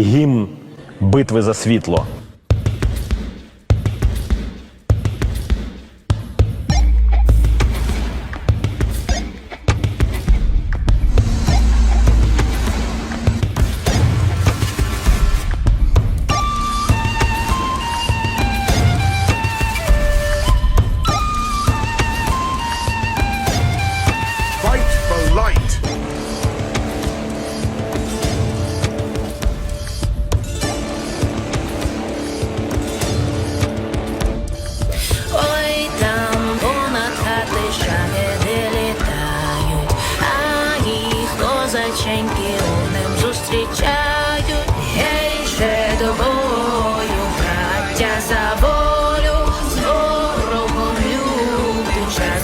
Гімн битви за світло.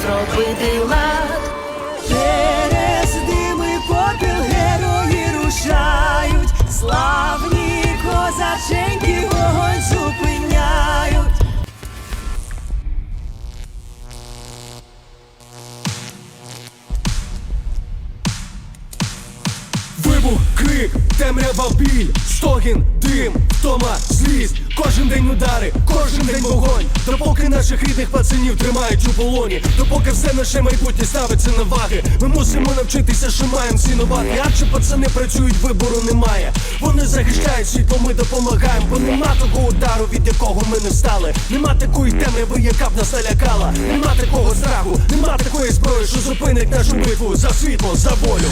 зробити лад. Крик, темрява біль, стогін, дим, втома, злість. Кожен день удари, кожен день вогонь. Допоки наших рідних пацанів тримають у полоні. Допоки все наше майбутнє ставиться на ваги. Ми мусимо навчитися, що маємо цінувати. Адже пацани працюють, вибору немає. Вони захищають світло, ми допомагаємо. Бо нема того удару, від якого ми не встали. Нема такої темряви, яка б нас налякала. Нема такого страху, нема такої зброї, що зупинить нашу битву за світло, за волю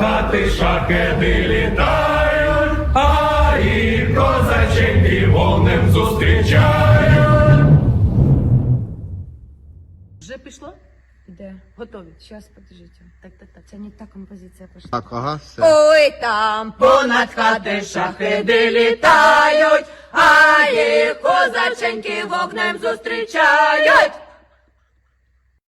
хати шахеди літають, а їх козаченьки вогнем зустрічають. Вже пішло? Іде. Готові. Щас, подождіть. Так, так, так. Це не та композиція пішла. Так, ага, все. Ой, там понад хати шахеди літають, а їх козаченьки вогнем зустрічають.